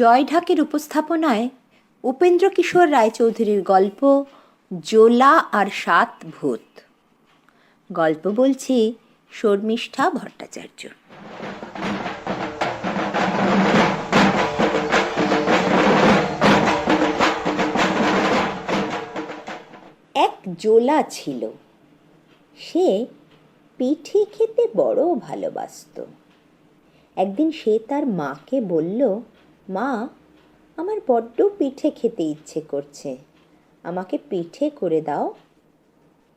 জয় ঢাকের উপস্থাপনায় উপেন্দ্র কিশোর রায়চৌধুরীর গল্প জোলা আর সাত ভূত। গল্প বলছি শর্মিষ্ঠা ভট্টাচার্য। এক জোলা ছিল। সে পিঠে খেতে বড় ভালোবাসত। একদিন সে তার মাকে বলল মা, আমার বড্ড পিঠে খেতে ইচ্ছে করছে। আমাকে পিঠে করে দাও।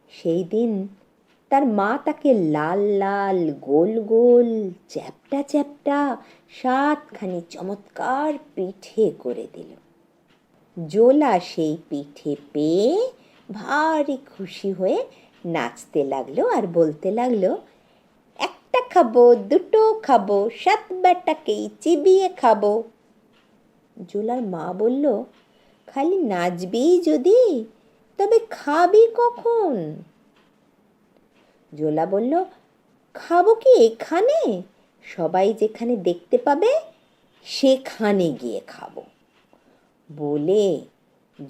সেই দিন তার মা তাকে লাল লাল, গোল গোল, চ্যাপটা চ্যাপটা, সাতখানি চমৎকার পিঠে করে দিল। জোলা সেই পিঠে পেয়ে ভারী খুশি হয়ে নাচতে লাগল আর বলতে লাগল, একটা খাব, দুটো খাব সাত বেটাকেই চিবিয়ে খাব। জোলার মা বলল, খালি নাচবি যদি, তবে খাবি কখন? জোলা বলল, খাব কি এখানে? সবাই যেখানে দেখতে পাবে, সেখানে গিয়ে খাব। বলে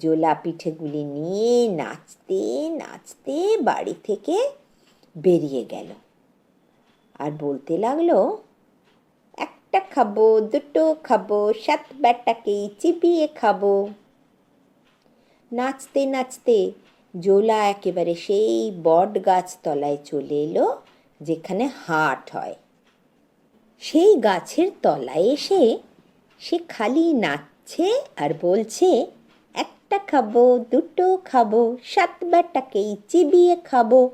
জোলা পিঠেগুলি নিয়ে নাচতে নাচতে বাড়ি থেকে বেরিয়ে গেল। আর বলতে লাগল একটা খাব, দুটো খাব, সাত ব্যাটাকেই চিবিয়ে খাব। নাচতে নাচতে জোলা একেবারে সেই বট গাছ তলায় চলে এলো, যেখানে হাট হয়। সেই গাছের তলায় এসে সে খালি নাচছে আর বলছে, একটা খাব, দুটো খাব, সাত ব্যাটাকেই চিবিয়ে খাব।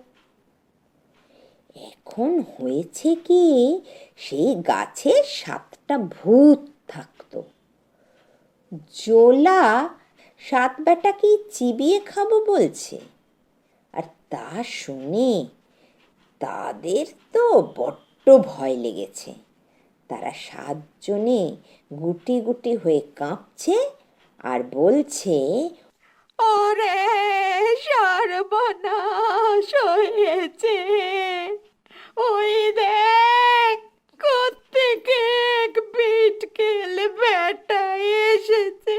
এখন হয়েছে কি, সেই গাছে সাতটা ভূত থাকতো। জোলা সাত বেটাকেই চিবিয়ে খাব বলছে। আর তা শুনে তাদের তো বড্ড ভয় লেগেছে। তারা সাতজনে গুটি গুটি হয়ে কাঁপছে আর বলছে ওরে সর্বনাশ হয়েছে। ওই দেখ, কোত্থেকে এক বিটকেল বেটা এসেছে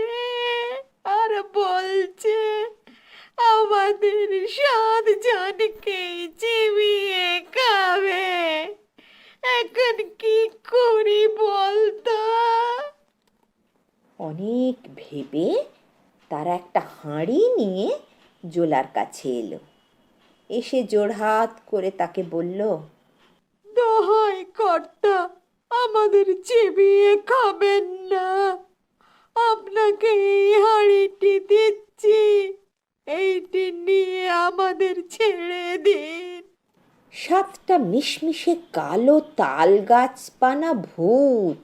আর বলছে, আমাদের সাত জনকে চিবিয়ে খাবে। এখন কি করি বলতো? অনেক ভেবে তারা একটা হাঁড়ি নিয়ে জোলার কাছে এলো। এসে জোড়হাত করে তাকে বলল দোহাই কর্তা আমাদের চিবিয়ে খাবেন না। আপনাকে এই হাঁড়িটি দিচ্ছি। এইটি নিয়ে আমাদের ছেড়ে দিন। সাতটা মিশমিশে কালো তাল গাছপানা ভূত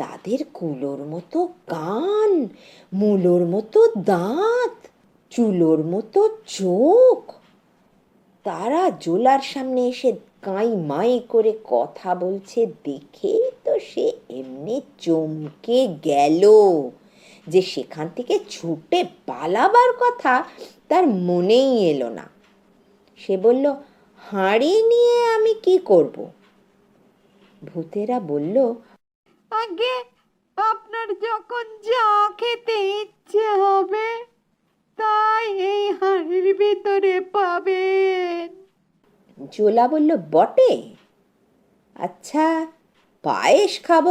তাদের কুলোর মতো কান, মূলোর মতো দাঁত, চুলোর মতো চোখ। তারা জোলার সামনে এসে কাঁই মাই করে কথা বলছে দেখেই তো সে এমনি চমকে গেল যে সেখান থেকে ছুটে পালাবার কথা তার মনেই এলো না। সে বলল, হাঁড়ি নিয়ে আমি কি করব? ভূতেরা বলল আগে আপনার যখন যা খেতে ইচ্ছে হবে, তাই এই হাঁড়ির ভিতরে পাবেন। জোলা বলল, বটে? আচ্ছা পায়েস খাব।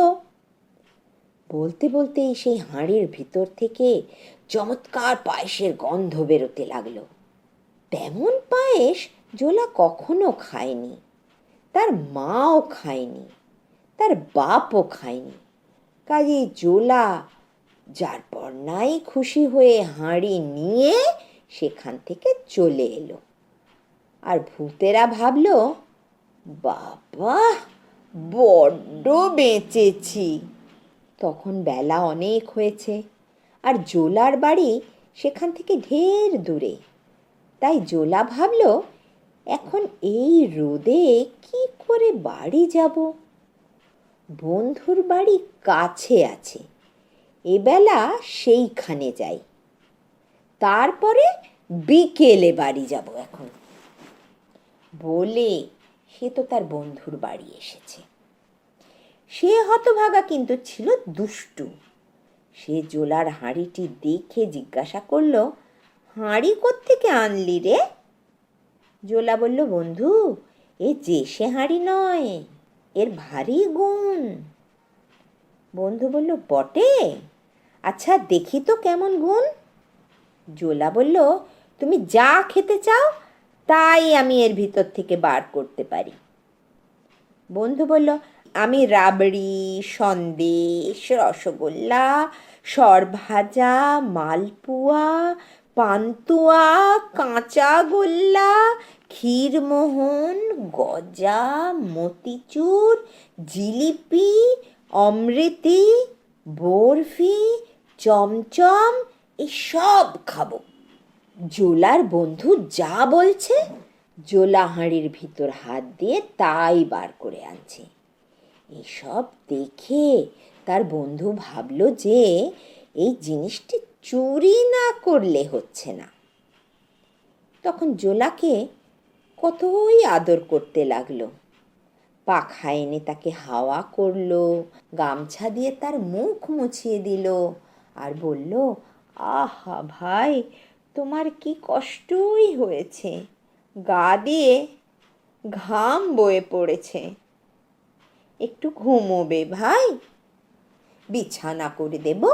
বলতে বলতেই সেই হাঁড়ির ভিতর থেকে চমৎকার পায়েসের গন্ধ বেরোতে লাগল। তেমন পায়েস জোলা কখনো খায়নি, তার মাও খায়নি। তার বাপও খায়নি। কাজে জোলা, যার পর নাই খুশি হয়ে হাঁড়ি নিয়ে সেখান থেকে চলে এলো। আর ভূতেরা ভাবল, বাবা, বড্ড বেঁচেছি। তখন বেলা অনেক হয়েছে আর জোলার বাড়ি সেখান থেকে ঢের দূরে। তাই জোলা ভাবল, এখন এই রোদে কি করে বাড়ি যাব? বন্ধুর বাড়ি কাছে আছে। এবেলা সেইখানে যাই। তারপরে বিকেলে বাড়ি যাব এখন। বলে সে তো তার বন্ধুর বাড়ি এসেছে। সে হতভাগা কিন্তু ছিল দুষ্টু। সে জোলার হাঁড়িটি দেখে জিজ্ঞাসা করল, হাঁড়ি কোত্থেকে আনলি রে? জোলা বলল, বন্ধু, এ যে সে হাঁড়ি নয়। এর ভারী গুণ। বন্ধু বলল, বটে। আচ্ছা দেখি তো কেমন গুণ। জোলা বলল, তুমি যা খেতে চাও, তাই আমি এর ভিতর থেকে বার করতে পারি। বন্ধু বলল, আমি রাবড়ি, সন্দেশ, রসগোল্লা, সরভাজা, মালপুয়া, পান্তুয়া, কাঁচা গোল্লা ক্ষীরমোহন, গজা, মতিচুর, জিলিপি, অমৃতি, বরফি, চমচম, এসব খাব। জোলার বন্ধু যা বলছে জোলা হাঁড়ির ভিতর হাত দিয়ে তাই বার করে আনছে। এসব দেখে তার বন্ধু ভাবলো যে এই জিনিসটি চুরি না করলে হচ্ছে না। তখন জোলাকে কতই আদর করতে লাগল। পাখা এনে তাকে হাওয়া করল, গামছা দিয়ে তার মুখ মুছিয়ে দিল আর বলল, আহা ভাই, তোমার কি কষ্টই হয়েছে। গা দিয়ে ঘাম বয়ে পড়েছে। একটু ঘুমোবে ভাই? বিছানা করে দেব?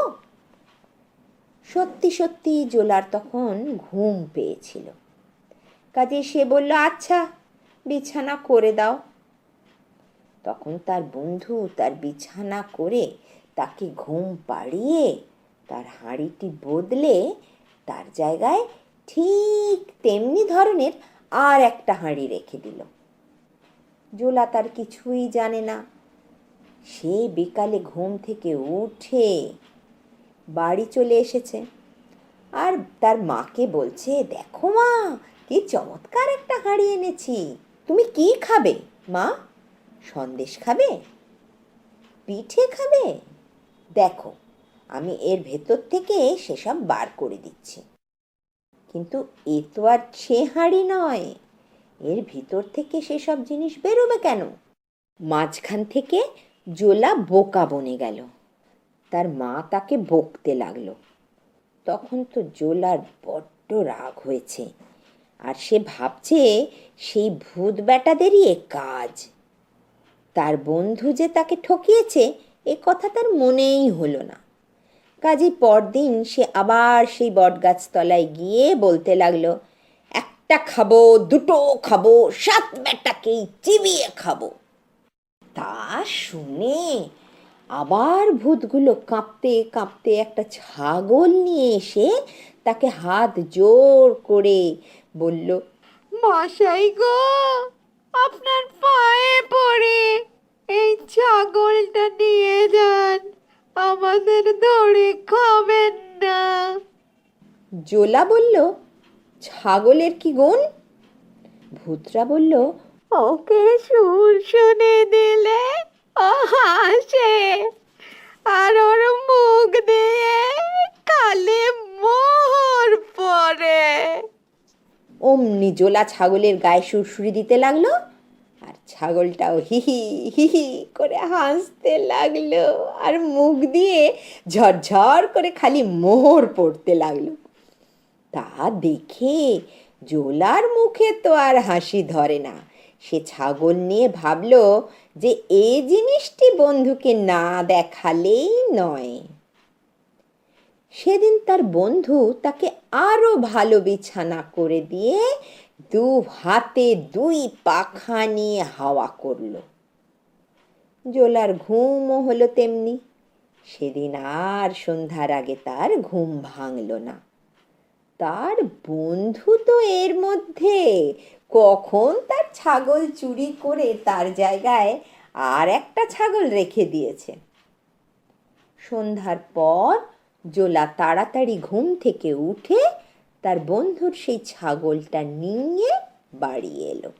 সত্যি সত্যি জোলার তখন ঘুম পেয়েছিল। কাজে সে বলল আচ্ছা বিছানা করে দাও। তখন তার বন্ধু তার বিছানা করে তাকে ঘুম পাড়িয়ে তার হাঁড়িটি বদলে তার জায়গায় ঠিক তেমনি ধরনের আর একটা হাঁড়ি রেখে দিল। জোলা তার কিছুই জানে না। সে বিকালে ঘুম থেকে উঠে বাড়ি চলে এসেছে। আর তার মাকে বলছে, দেখো মা কি চমৎকার একটা হাঁড়ি এনেছি। তুমি কি খাবে, মা? সন্দেশ খাবে? পিঠে খাবে? দেখো, আমি এর ভেতর থেকে সেসব বার করে দিচ্ছি। কিন্তু এ তো আর সে হাঁড়ি নয়। এর ভিতর থেকে সেসব জিনিস বেরোবে কেন? মাঝখান থেকে জোলা বোকা বনে গেল। তার মা তাকে বকতে লাগল। তখন তো জোলার বড্ড রাগ হয়েছে। আর সে ভাবছে সেই ভূত ব্যাটাদেরই এ কাজ। তার বন্ধু যে তাকে ঠকিয়েছে, এ কথা তার মনেই হলো না। কাজে পরদিন সে আবার সেই বটগাছ তলায় গিয়ে বলতে লাগল, একটা খাব, দুটো খাব, সাত বেটাকেই চিবিয়ে খাব। তা শুনে আবার ভূতগুলো কাঁপতে কাঁপতে একটা ছাগল নিয়ে এসে তাকে হাত জোর করে বলল মশাই গো আপনার পায়ে পড়ে। এই ছাগলটা নিয়ে যান আমাদের ধরে খাবেন না। জোলা বলল ছাগলের কি গুণ? ভূতরা বলল ওকে সুর শুনে দিলে ও হাসে আর ওর মুখ দিয়ে কালে মোহর পড়ে। অমনি জোলা ছাগলের গায়ে সুরসুরি দিতে লাগল, আর ছাগলটাও হিহি হিহি করে হাসতে লাগল, আর মুখ দিয়ে ঝরঝর করে খালি মোহর পড়তে লাগল। তা দেখে জোলার মুখে তো আর হাসি ধরে না। সে ছাগল নিয়ে ভাবল যে এ জিনিসটি বন্ধুকে না দেখালেই নয়। সেদিন তার বন্ধু তাকে আরও ভালো বিছানা করে দিয়ে দু হাতে দুই পাখা নিয়ে হাওয়া করল। জোলার ঘুমও হলো তেমনি। সেদিন আর সন্ধ্যার আগে তার ঘুম ভাঙল না। তার বন্ধু তো এর মধ্যে। কখন তার ছাগল চুরি করে তার জায়গায় আর একটা ছাগল রেখে দিয়েছে। সন্ধ্যার পর জোলা তাড়াতাড়ি ঘুম থেকে উঠে তার বন্ধুর সেই ছাগলটা নিয়ে বাড়ি এলো।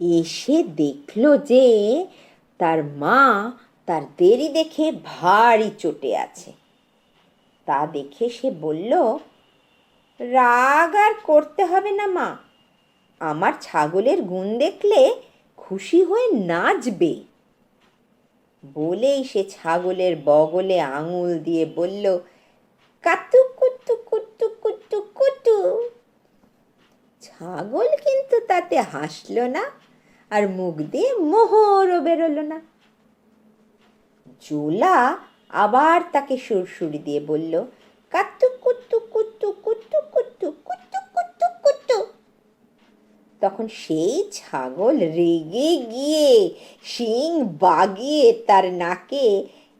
এসে দেখল যে তার মা তার দেরি দেখে ভারী চটে আছে। তা দেখে সে বলল, রাগ আর করতে হবে না মা। আমার ছাগলের গুণ দেখলে খুশি হয়ে নাচবে। বলেই সে ছাগলের বগলে আঙুল দিয়ে বলল, কাতু কুতু কুতু কুতু কুতু। ছাগল কিন্তু তাতে হাসলো না আর মুখ দিয়ে মোহরও বেরোলো না। জোলা আবার তাকে সুরসুরি দিয়ে বলল, কাতু কুতু কুতু কুতু কুতু কুতু কুতু কুতু। তখন সেই ছাগল রেগে গিয়ে শিং বাগিয়ে তার নাকে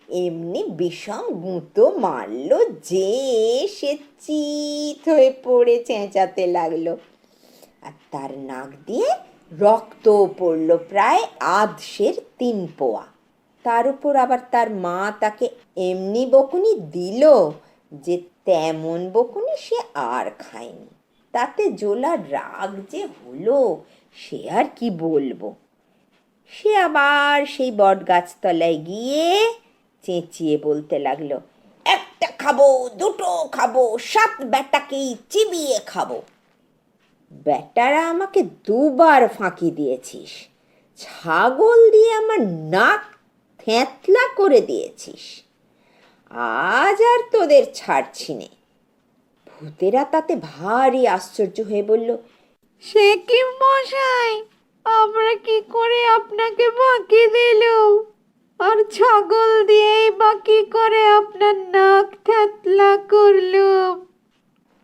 এমনি বিষম গুঁতো মারলো যে সে চিত হয়ে পড়ে, চেঁচাতে লাগল। আর তার নাক দিয়ে রক্ত পড়ল প্রায় আধশের তিন পোয়া। তার উপর আবার তার মা তাকে এমনি বকুনি দিল যে তেমন বকুনি সে আর খায়নি। তাতে জোলার রাগ যে হলো, সে আর কি বলব? সে আবার সেই বট গাছতলায় গিয়ে চেঁচিয়ে বলতে লাগল, একটা খাব, দুটো খাব, সাত বেটাকেই চিবিয়ে খাব। বেটারা আমাকে দুবার ফাঁকি দিয়েছিস, ছাগল দিয়ে আমার নাক থ্যাতলা করে দিয়েছিস। আজ আর তোদের ছাড়ছি নে। ভূতেরা তাতে ভারী আশ্চর্য হয়ে বলল সে কি মশাই? আমরা কি করে আপনাকে বাকি দিল আর ছাগল দিয়েই বাকি করে আপনার নাক থ্যাতলা করলুম?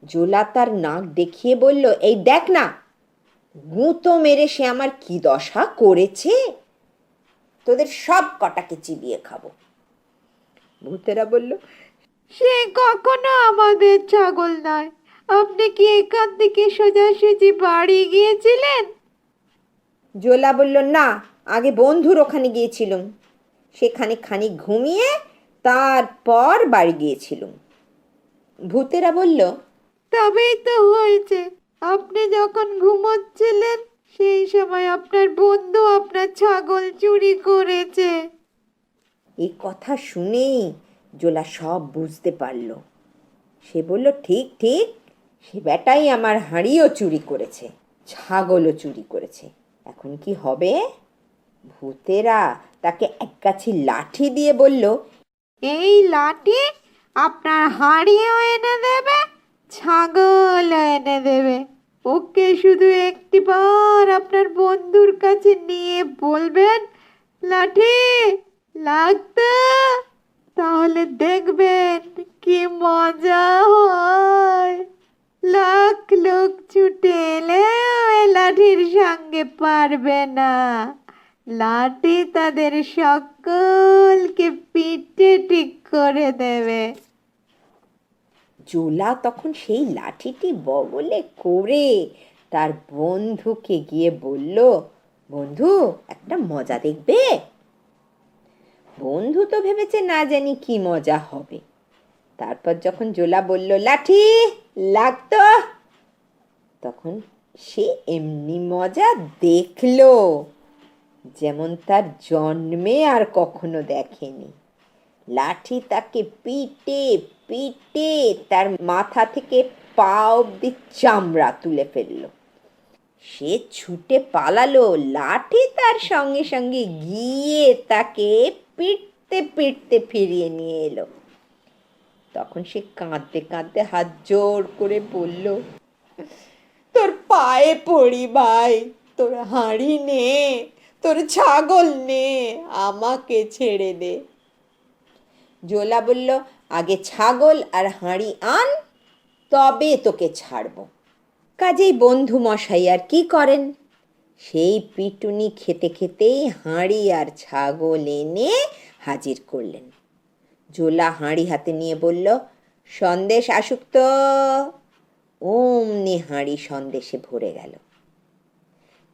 জোলা তার নাক দেখিয়ে বলল এই দেখ না গুঁতো মেরে সে আমার কি দশা করেছে? তোদের সব কটাকে চিবিয়ে খাব। ভূতেরা বলল সে কখনো আমাদের ছাগল নয়। আপনি কি এখান থেকে সোজাসুজি বাড়ি গিয়েছিলেন? জোলা বলল না আগে বন্ধুর ওখানে গিয়েছিলুম। সেখানে খানিক ঘুমিয়ে তারপর বাড়ি গিয়েছিলুম। ভূতেরা বলল তবেই তো হয়েছে। আপনি যখন ঘুমোচ্ছিলেন সেই সময় আপনার বন্ধু আপনার ছাগল চুরি করেছে। এই কথা শুনেই জোলা সব বুঝতে পারল। সে বলল, ঠিক ঠিক, সে বেটাই আমার হাঁড়িও চুরি করেছে, ছাগলও চুরি করেছে। এখন কি হবে? ভূতেরা তাকে এক গাছি লাঠি দিয়ে বলল, এই লাঠি আপনার হাঁড়িও এনে দেবে ছাগল এনে দেবে। ওকে শুধু একটিবার আপনার বন্ধুর কাছে নিয়ে বলবেন, লাঠি লাগতো। তাহলে দেখবেন কি মজা হয়। লাখ লোক ছুটে এলেও এ লাঠির সঙ্গে পারবে না। লাঠি তাদের সকলকে পিঠে ঠিক করে দেবে। জোলা তখন সেই লাঠিটি বগলে করে তার বন্ধুকে গিয়ে বলল, বন্ধু, একটা মজা দেখবে? বন্ধু তো ভেবেছে না জানি কি মজা হবে। তারপর যখন জোলা বলল, লাঠি, লাগতো? তখন সে এমনি মজা দেখল, যেমন তার জন্মে আর কখনো দেখেনি। লাঠি তাকে পিটে পিটে তার মাথা থেকে পা অব্দি চামড়া তুলে ফেলল। সে ছুটে পালালো, লাঠি তার সঙ্গে সঙ্গে গিয়ে তাকে পিটতে পিটতে ফিরিয়ে নিয়ে এলো। তখন সে কাঁদতে কাঁদতে হাত জোর করে বলল, তোর পায়ে পড়ি ভাই, তোর হাঁড়ি নে, তোর ছাগল নে, আমাকে ছেড়ে দে। জোলা বলল, আগে ছাগল আর হাঁড়ি আন, তবে তোকে ছাড়বো। কাজেই বন্ধু মশাই আর কি করেন? সেই পিটুনি খেতে খেতেই হাঁড়ি আর ছাগল এনে হাজির করলেন। জোলা হাঁড়ি হাতে নিয়ে বলল, সন্দেশ আসুক তো। অমনি হাঁড়ি সন্দেশে ভরে গেল।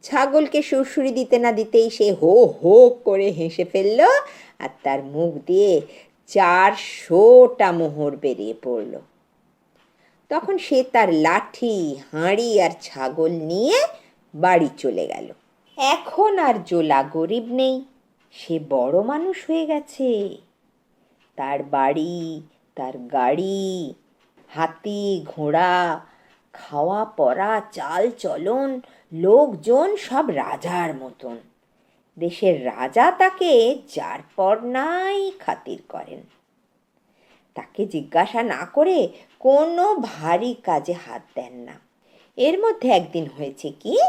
ছাগলকে সুরসুরি দিতে না দিতেই সে হো হো করে হেসে ফেলল আর তার মুখ দিয়ে চারশোটা মোহর বেরিয়ে পড়ল। তখন সে তার লাঠি, হাঁড়ি আর ছাগল নিয়ে বাড়ি চলে গেল। এখন আর জোলা গরিব নেই, সে বড় মানুষ হয়ে গেছে। তার বাড়ি, তার গাড়ি, হাতি ঘোড়া, খাওয়া পরা, চাল চলন, লোকজন সব রাজার মতন। দেশের রাজা তাকে যার পর নাই খাতির করেন। তাকে জিজ্ঞাসা না করে কোনো ভারী কাজে হাত দেন না। এর মধ্যে একদিন হয়েছে কি?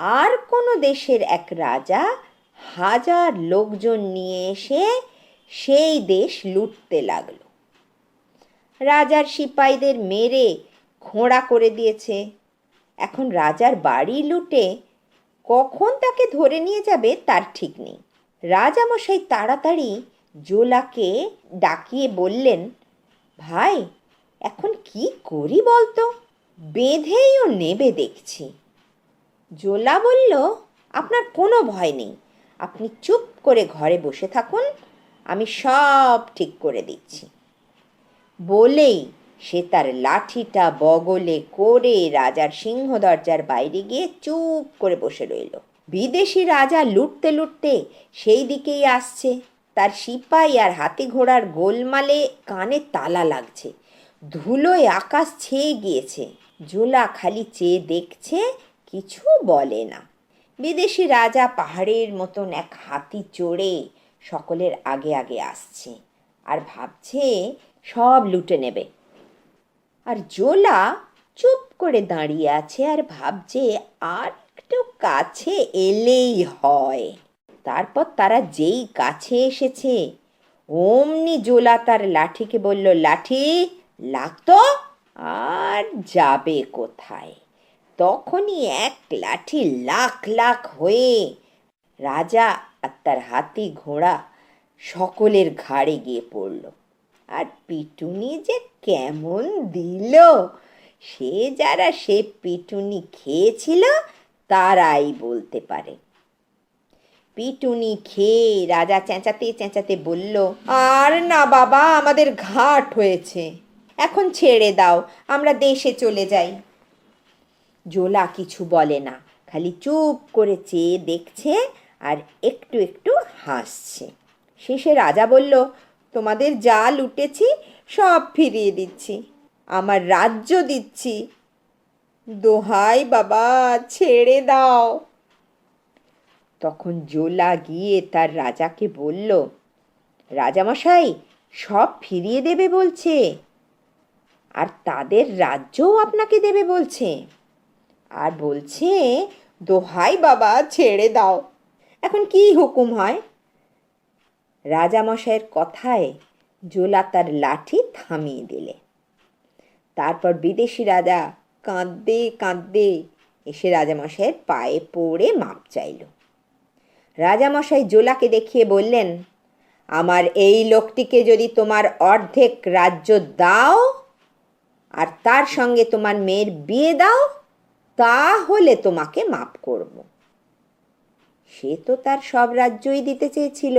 আর কোনো দেশের এক রাজা হাজার লোকজন নিয়ে এসে সেই দেশ লুটতে লাগল। রাজার সিপাহীদের মেরে খোঁড়া করে দিয়েছে। এখন রাজার বাড়ি লুটে কখন তাকে ধরে নিয়ে যাবে তার ঠিক নেই। রাজামশাই তাড়াতাড়ি জোলাকে ডাকিয়ে বললেন, ভাই, এখন কি করি বলতো? বেঁধেই ও নেবে দেখছি। জোলা বলল, আপনার কোনো ভয় নেই। আপনি চুপ করে ঘরে বসে থাকুন, আমি সব ঠিক করে দিচ্ছি। বলেই সে তার লাঠিটা বগলে করে রাজার সিংহ দরজার বাইরে গিয়ে চুপ করে বসে রইল। বিদেশি রাজা লুটতে লুটতে সেই দিকেই আসছে। তার সিপাই আর হাতি ঘোড়ার গোলমালে কানে তালা লাগছে। ধুলোয় আকাশ ছেয়ে গিয়েছে। জোলা খালি চেয়ে দেখছে কিছু বলে না। বিদেশি রাজা পাহাড়ের মতন এক হাতি চড়ে সকলের আগে আগে আসছে আর ভাবছে সব লুটে নেবে। আর জোলা চুপ করে দাঁড়িয়ে আছে আর ভাবছে আর একটু কাছে এলেই হয়। তারপর তারা যেই কাছে এসেছে, অমনি জোলা তার লাঠিকে বলল, লাঠি লাগতো আর যাবে কোথায়? তখনই এক লাঠি লাখ লাখ হয়ে রাজা আর তার হাতি ঘোড়া সকলের ঘাড়ে গিয়ে পড়ল। আর পিটুনি যে কেমন দিল, সে যারা সে পিটুনি খেয়েছিল তারাই বলতে পারে। পিটুনি খেয়ে রাজা চেঁচাতে চেঁচাতে বলল, আর না বাবা, আমাদের ঘাট হয়েছে। এখন ছেড়ে দাও, আমরা দেশে চলে যাই। জোলা কিছু বলে না। খালি চুপ করে চেয়ে দেখছে আর একটু একটু হাসছে। শেষে রাজা বলল, তোমাদের যা লুটেছি সব ফিরিয়ে দিচ্ছি। আমার রাজ্য দিচ্ছি। দোহাই বাবা, ছেড়ে দাও। তখন জোলা গিয়ে তার রাজাকে বলল, রাজামশাই, সব ফিরিয়ে দেবে বলছে। আর তাদের রাজ্যও আপনাকে দেবে বলছে। আর বলছে, দোহাই বাবা, ছেড়ে দাও। এখন কি হুকুম হয়? রাজামশাইয়ের কথায় জোলা তার লাঠি থামিয়ে দিলে। তারপর বিদেশি রাজা কাঁদতে কাঁদতে এসে রাজামশাইয়ের পায়ে পড়ে মাপ চাইল। রাজামশাই জোলাকে দেখিয়ে বললেন, আমার এই লোকটিকে যদি তোমার অর্ধেক রাজ্য দাও আর তার সঙ্গে তোমার মেয়ের বিয়ে দাও তাহলে তোমাকে মাপ করব। সে তো তার সব রাজ্যই দিতে চেয়েছিল।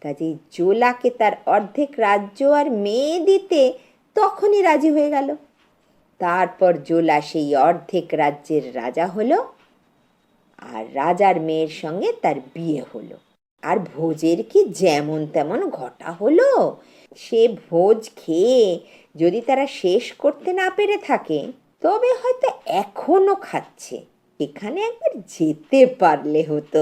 কাজেই জোলাকে তার অর্ধেক রাজ্য আর মেয়ে দিতে তখনই রাজি হয়ে গেল। তারপর জোলা সেই অর্ধেক রাজ্যের রাজা হলো আর রাজার মেয়ের সঙ্গে তার বিয়ে হলো। আর ভোজের কি যেমন তেমন ঘটা হলো, সে ভোজ খেয়ে যদি তারা শেষ করতে না পেরে থাকে তবে হয়তো এখনও খাচ্ছে। এখানে একবার যেতে পারলে হতো।